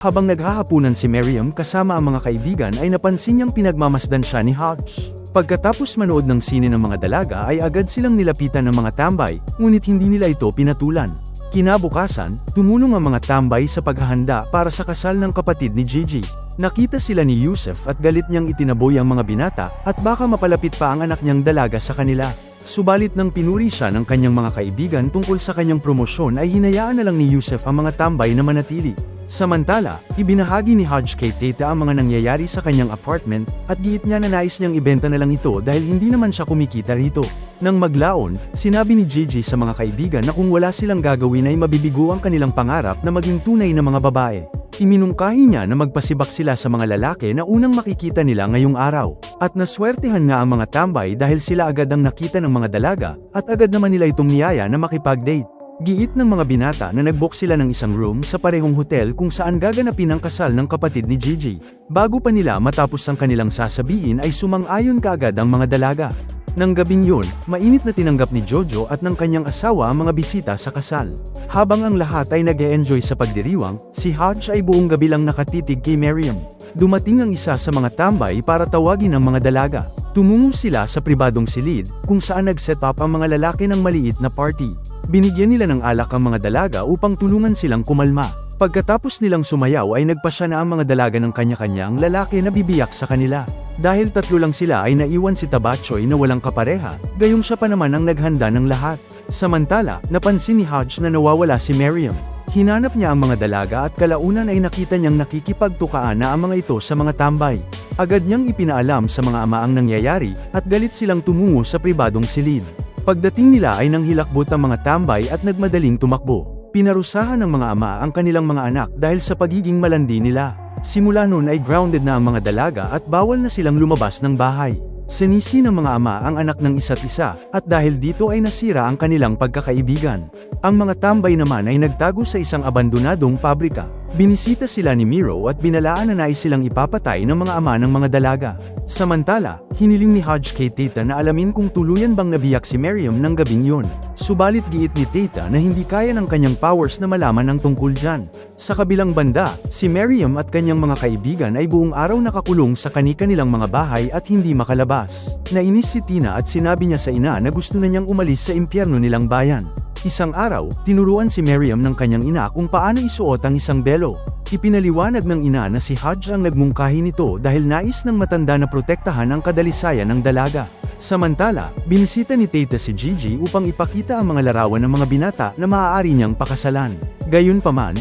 Habang naghahapunan si Miriam kasama ang mga kaibigan ay napansin niyang pinagmamasdan siya ni Hodge. Pagkatapos manood ng sine ng mga dalaga ay agad silang nilapitan ng mga tambay, ngunit hindi nila ito pinatulan. Kinabukasan, tumulong ang mga tambay sa paghahanda para sa kasal ng kapatid ni Gigi. Nakita sila ni Yusef at galit niyang itinaboy ang mga binata at baka mapalapit pa ang anak niyang dalaga sa kanila. Subalit nang pinuri siya ng kanyang mga kaibigan tungkol sa kanyang promosyon ay hinayaan na lang ni Yusef ang mga tambay na manatili. Samantala, ibinahagi ni Hodge kay Teta ang mga nangyayari sa kanyang apartment, at giit niya na nais niyang ibenta na lang ito dahil hindi naman siya kumikita rito. Nang maglaon, sinabi ni Gigi sa mga kaibigan na kung wala silang gagawin ay mabibigo ang kanilang pangarap na maging tunay na mga babae. Iminungkahi niya na magpasibak sila sa mga lalaki na unang makikita nila ngayong araw. At naswertehan nga ang mga tambay dahil sila agad ang nakita ng mga dalaga, at agad naman nila itong niyaya na makipag-date. Giit ng mga binata na nagbook sila ng isang room sa parehong hotel kung saan gaganapin ang kasal ng kapatid ni Gigi. Bago pa nila matapos ang kanilang sasabihin ay sumang-ayon kaagad ang mga dalaga. Nang gabing yun, mainit na tinanggap ni Jojo at ng kanyang asawa ang mga bisita sa kasal. Habang ang lahat ay nag enjoy sa pagdiriwang, si Hodge ay buong gabi lang nakatitig kay Miriam. Dumating ang isa sa mga tambay para tawagin ang mga dalaga. Tumungo sila sa pribadong silid, kung saan nag-set up ang mga lalaki ng maliit na party. Binigyan nila ng alak ang mga dalaga upang tulungan silang kumalma. Pagkatapos nilang sumayaw ay nagpasya na ang mga dalaga ng kanya-kanya ang lalaki na bibiyak sa kanila. Dahil tatlo lang sila ay naiwan si Tabachoy na walang kapareha, gayong siya pa naman ang naghanda ng lahat. Samantala, napansin ni Hodge na nawawala si Miriam. Hinanap niya ang mga dalaga at kalaunan ay nakita niyang nakikipagtukaan na ang mga ito sa mga tambay. Agad niyang ipinaalam sa mga ama ang nangyayari, at galit silang tumungo sa pribadong silid. Pagdating nila ay nanghilakbot ang mga tambay at nagmadaling tumakbo. Pinarusahan ng mga ama ang kanilang mga anak dahil sa pagiging malandi nila. Simula noon ay grounded na ang mga dalaga at bawal na silang lumabas ng bahay. Sinisi ng mga ama ang anak ng isa't isa, at dahil dito ay nasira ang kanilang pagkakaibigan. Ang mga tambay naman ay nagtago sa isang abandonadong pabrika. Binisita sila ni Miro at binalaan na nais silang ipapatay ng mga ama ng mga dalaga. Samantala, hiniling ni Hodge kay Tita na alamin kung tuluyan bang nabiyak si Miriam ng gabing yun. Subalit giit ni Tita na hindi kaya ng kanyang powers na malaman ang tungkol dyan. Sa kabilang banda, si Miriam at kanyang mga kaibigan ay buong araw nakakulong sa kani-kanilang mga bahay at hindi makalabas. Nainis si Tina at sinabi niya sa ina na gusto na niyang umalis sa impyerno nilang bayan. Isang araw, tinuruan si Miriam ng kanyang ina kung paano isuot ang isang belo. Ipinaliwanag ng ina na si Hodge ang nagmungkahi nito dahil nais ng matanda na protektahan ang kadalisayan ng dalaga. Samantala, binisita ni Tita si Gigi upang ipakita ang mga larawan ng mga binata na maaari niyang pakasalan. Gayunpaman,